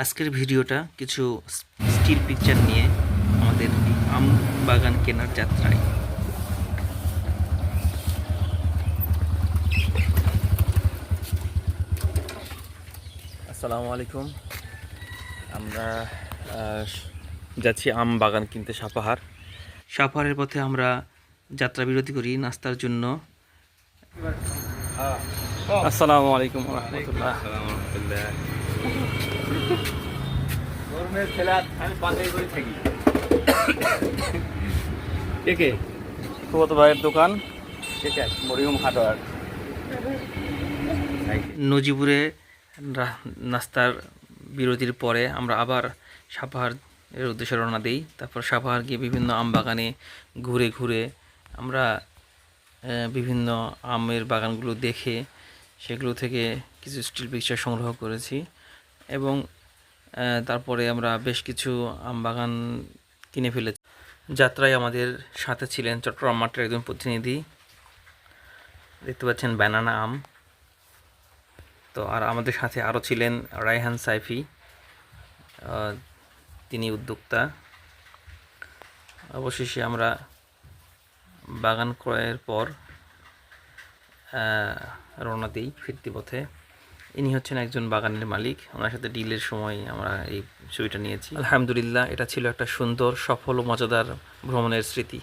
আজকের ভিডিওটা কিছু স্টিল পিকচার নিয়ে আমাদের আম বাগান কেনার যাত্রায়। আসসালামু আলাইকুম। আমরা যাচ্ছি আম বাগান কিনতে সাপাহার। সাপাহারের পথে আমরা যাত্রা বিরতি করি নাস্তার জন্য। আসসালামু আলাইকুম রহমতুল্লাহ। গরমের খেলা আমি পাশে করে থাকি। কে কে? ফুফত ভাইয়ের দোকান। ঠিক আছে মরিয়ম হার্ডওয়ার নজিপুরে নাস্তার বিরতির পরে আমরা আবার সাপাহার এর উদ্দেশ্যে রওনা দিই। তারপর সাপাহার গিয়ে বিভিন্ন আম বাগানে ঘুরে ঘুরে আমরা বিভিন্ন আমের বাগানগুলো দেখে সেগুলো থেকে কিছু স্টিল পিকচার সংগ্রহ করেছি। এবং তারপরে আমরা বেশ কিছু আম বাগান কিনে ফেলেছি। যাত্রায় আমাদের সাথে ছিলেন চট্টগ্রাম মাঠের একজন প্রতিনিধি। দেখতে পাচ্ছেন ব্যানানা আম। তো আর আমাদের সাথে আরও ছিলেন রায়হান সাইফি তিনি উদ্যোক্তা। অবশেষে আমরা বাগান ক্রয়ের পর রওনা দিই ফিরতি পথে। ইনি হচ্ছেন একজন বাগানের মালিক। ওনার সাথে ডিলের সময় আমরা এই ছবিটা নিয়েছি। আলহামদুলিল্লাহ, এটা ছিল একটা সুন্দর, সফল ও মজাদার ভ্রমণের স্মৃতি।